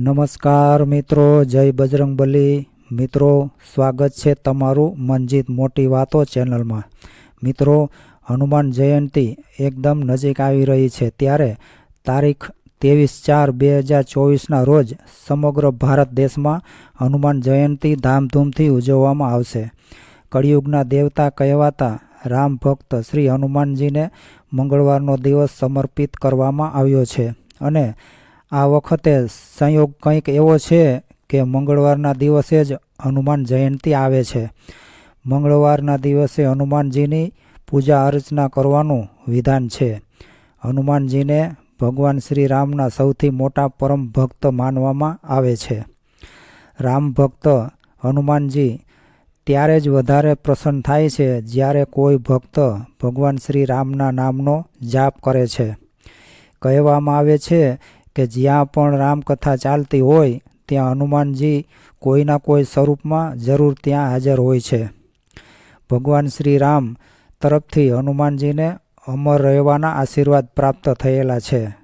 નમસ્કાર મિત્રો, જય બજરંગબલી મિત્રો, સ્વાગત છે તમારું મનજીત મોટી વાતો ચેનલમાં. મિત્રો, હનુમાન જયંતિ એકદમ નજીક આવી રહી છે ત્યારે તારીખ ત્રેવીસ ચાર બે હજાર ચોવીસના રોજ સમગ્ર ભારત દેશમાં હનુમાન જયંતિ ધામધૂમથી ઉજવવામાં આવશે. કળિયુગના દેવતા કહેવાતા રામ ભક્ત શ્રી હનુમાનજીને મંગળવારનો દિવસ સમર્પિત કરવામાં આવ્યો છે અને આ વખતે સંયોગ કંઈક એવો છે કે મંગળવારના દિવસે જ હનુમાન જયંતિ આવે છે. મંગળવારના દિવસે હનુમાનજીની પૂજા અર્ચના કરવાનું વિધાન છે. હનુમાનજીને ભગવાન શ્રી રામના સૌથી મોટા પરમ ભક્ત માનવામાં આવે છે. રામ ભક્ત હનુમાનજી ત્યારે જ વધારે પ્રસન્ન થાય છે જ્યારે કોઈ ભક્ત ભગવાન શ્રી રામના નામનો જાપ કરે છે. કહેવામાં આવે છે કે જ્યાં પણ રામકથા ચાલતી હોય, ત્યાં હનુમાનજી કોઈના કોઈ સ્વરૂપમાં જરૂર ત્યાં હાજર હોય છે. ભગવાન શ્રી રામ તરફથી હનુમાનજીને અમર રહેવાના આશીર્વાદ પ્રાપ્ત થયેલા છે.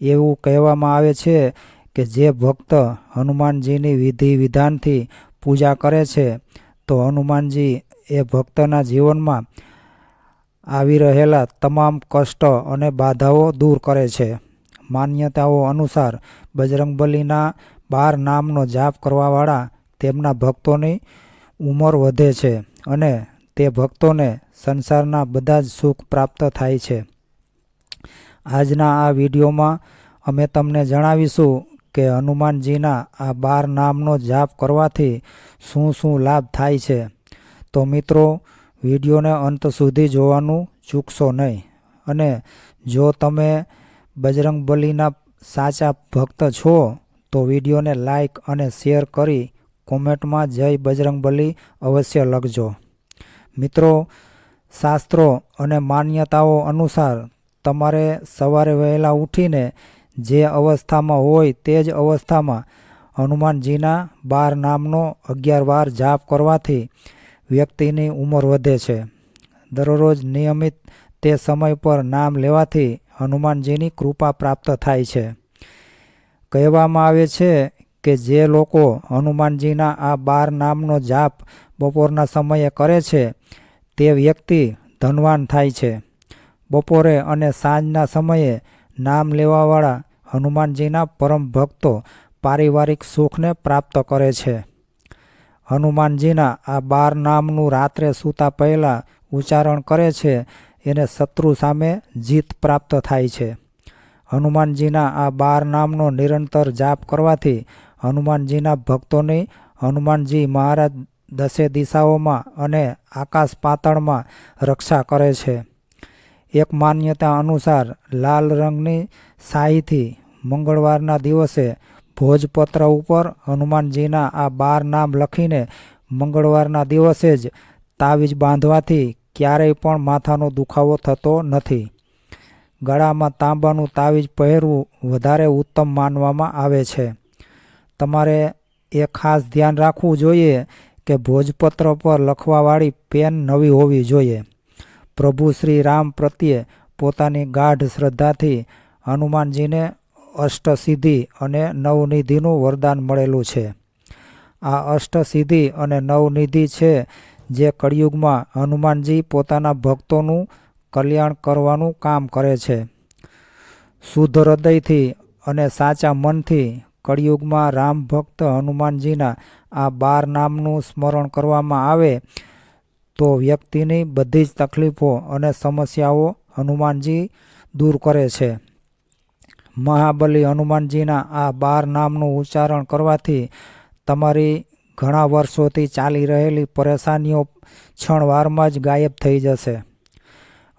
એવું કહેવામાં આવે છે કે જે ભક્ત હનુમાનજીની વિધિ વિધાનથી પૂજા કરે છે, તો હનુમાનજી એ ભક્તના જીવનમાં આવી રહેલા તમામ કષ્ટ અને બાધાઓ દૂર કરે છે. માન્યતાઓ અનુસાર બજરંગબલીના બાર નામનો જાપ કરવાવાળા તેમના ભક્તોની ઉંમર વધે છે અને તે ભક્તોને સંસારના બધા જ સુખ પ્રાપ્ત થાય છે. આજના આ વિડીયોમાં અમે તમને જણાવીશું કે હનુમાનજીના આ બાર નામનો જાપ કરવાથી શું શું લાભ થાય છે. તો મિત્રો, વિડીયોને અંત સુધી જોવાનું ચૂકશો નહીં અને જો તમે બજરંગબલીના સાચા ભક્ત છો તો વિડીયોને લાઈક અને શેર કરી કોમેન્ટમાં જય બજરંગબલી અવશ્ય લખજો. મિત્રો, શાસ્ત્રો અને માન્યતાઓ અનુસાર તમારે સવારે વહેલા ઉઠીને જે અવસ્થામાં હોય તે જ અવસ્થામાં હનુમાનજીના બાર નામનો અગિયાર વાર જાપ કરવાથી વ્યક્તિની ઉંમર વધે છે. દરરોજ નિયમિત તે સમય પર નામ લેવાથી હનુમાનજીની કૃપા પ્રાપ્ત થાય છે. કહેવામાં આવે છે કે જે લોકો હનુમાનજીના આ બાર નામનો જાપ બપોરના સમયે કરે છે, તે વ્યક્તિ ધનવાન થાય છે. બપોરે અને સાંજના સમયે નામ લેવાવાળા હનુમાનજીના પરમ ભક્તો પારિવારિક સુખને પ્રાપ્ત કરે છે. હનુમાનજીના આ બાર નામનું રાત્રે સૂતા પહેલાં ઉચ્ચારણ કરે છે એને શત્રુ સામે જીત પ્રાપ્ત થાય છે. હનુમાનજીના આ બાર નામનો નિરંતર જાપ કરવાથી હનુમાનજીના ભક્તોની હનુમાનજી મહારાજ દસે દિશાઓમાં અને આકાશ પાતળમાં રક્ષા કરે છે. એક માન્યતા અનુસાર લાલ રંગની શાહીથી મંગળવારના દિવસે ભોજપત્ર ઉપર હનુમાનજીના આ બાર નામ લખીને મંગળવારના દિવસે જ તાવીજ બાંધવાથી ક્યારેય પણ માથાનો દુખાવો થતો નથી. ગળામાં તાંબાનું તાવીજ પહેરવું વધારે ઉત્તમ માનવામાં આવે છે. તમારે એ ખાસ ધ્યાન રાખવું જોઈએ કે ભોજપત્ર પર લખવાવાળી પેન નવી હોવી જોઈએ. પ્રભુ શ્રી રામ પ્રત્યે પોતાની ગાઢ શ્રદ્ધાથી હનુમાનજીને અષ્ટસિદ્ધિ અને નવનિધિનું વરદાન મળેલું છે. આ અષ્ટસિદ્ધિ અને નવનિધિ છે જે કળિયુગમાં હનુમાનજી પોતાના ભક્તોનું કલ્યાણ કરવાનું કામ કરે છે. શુદ્ધ હૃદયથી અને સાચા મનથી કળિયુગમાં રામ ભક્ત હનુમાનજીના આ બાર નામનું સ્મરણ કરવામાં આવે તો વ્યક્તિની બધી જ તકલીફો અને સમસ્યાઓ હનુમાનજી દૂર કરે છે. મહાબલી હનુમાનજીના આ બાર નામનું ઉચ્ચારણ કરવાથી તમારી ઘણા વર્ષોથી ચાલી રહેલી પરેશાનીઓ ક્ષણવારમાં જ ગાયબ થઈ જશે.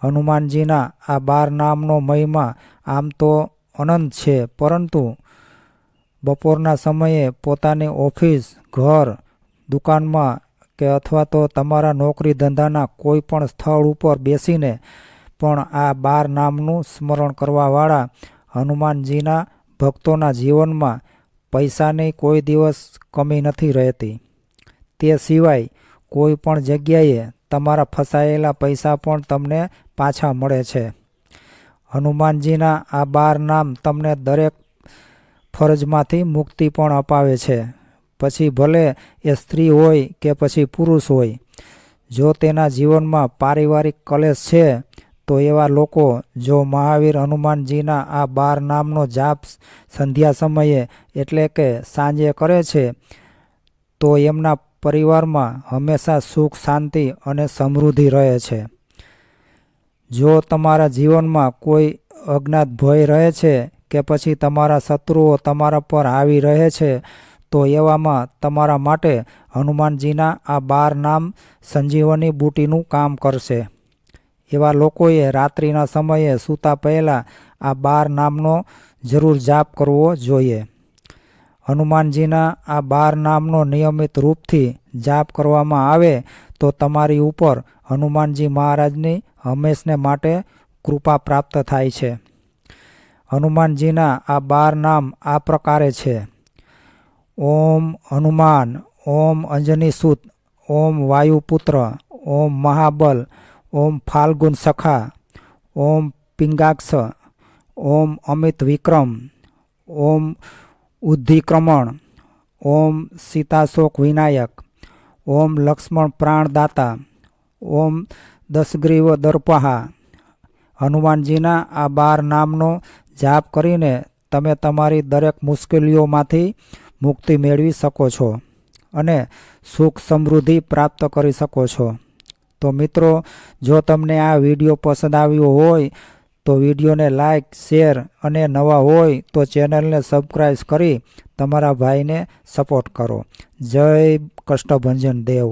હનુમાનજીના આ બાર નામનો મહિમા આમ તો અનંત છે, પરંતુ બપોરના સમયે પોતાની ઓફિસ, ઘર, દુકાનમાં કે અથવા તો તમારા નોકરી ધંધાના કોઈ પણ સ્થળ ઉપર બેસીને પણ આ બાર નામનું સ્મરણ કરવાવાળા હનુમાનજીના ભક્તોના જીવનમાં પૈસાની કોઈ દિવસ કમી નથી રહેતી. તે સિવાય કોઈ પણ જગ્યાએ તમારા ફસાયેલા પૈસા પણ તમને પાછા મળે છે. હનુમાનજીના આ બાર નામ તમને દરેક ફરજમાંથી મુક્તિ પણ અપાવે છે. પછી ભલે એ સ્ત્રી હોય કે પછી પુરુષ હોય, જો તેના જીવનમાં પારિવારિક કલેશ છે તો એવા લોકો જો મહાવીર હનુમાનજીના આ બાર નામનો જાપ સંધ્યા સમયે એટલે કે સાંજે કરે છે, તો એમના પરિવારમાં હંમેશા સુખ, શાંતિ અને સમૃદ્ધિ રહે છે. જો તમારા જીવનમાં કોઈ અજ્ઞાત ભય રહે છે કે પછી તમારા શત્રુઓ તમારા પર આવી રહે છે, તો એવામાં તમારા માટે હનુમાનજીના આ બાર નામ સંજીવની બુટીનું કામ કરશે. એવા લોકોએ રાત્રિના સમયે સૂતા પહેલાં આ બાર નામનો જરૂર જાપ કરવો જોઈએ. હનુમાનજીના આ બાર નામનો નિયમિત રૂપથી જાપ કરવામાં આવે તો તમારી ઉપર હનુમાનજી મહારાજની હંમેશને માટે કૃપા પ્રાપ્ત થાય છે. હનુમાનજીના આ બાર નામ આ પ્રકારે છે. ઓમ હનુમાન, ઓમ અંજની સૂત, ઓમ વાયુપુત્ર, ઓમ મહાબલ ઓમ ફાલ્ગુન સખા, ઓમ પિંગાક્ષ, ઓમ અમિત વિક્રમ, ઓમ ઉદ્ધિક્રમણ, ઓમ સીતાશોક વિનાયક, ઓમ લક્ષ્મણ પ્રાણદાતા, ઓમ દસગ્રીવ દર્પહા. હનુમાનજીના આ બાર નામનો જાપ કરીને તમે તમારી દરેક મુશ્કેલીઓમાંથી મુક્તિ મેળવી શકો છો અને સુખ સમૃદ્ધિ પ્રાપ્ત કરી શકો છો. તો મિત્રો, જો તમને આ વીડિયો પસંદ આવ્યો હોય, તો વિડીયોને લાઇક શેર અને નવા હોય, તો ચેનલને સબસ્ક્રાઈબ કરી તમારા ભાઈને સપોર્ટ કરો. જય કષ્ટભંજન દેવ.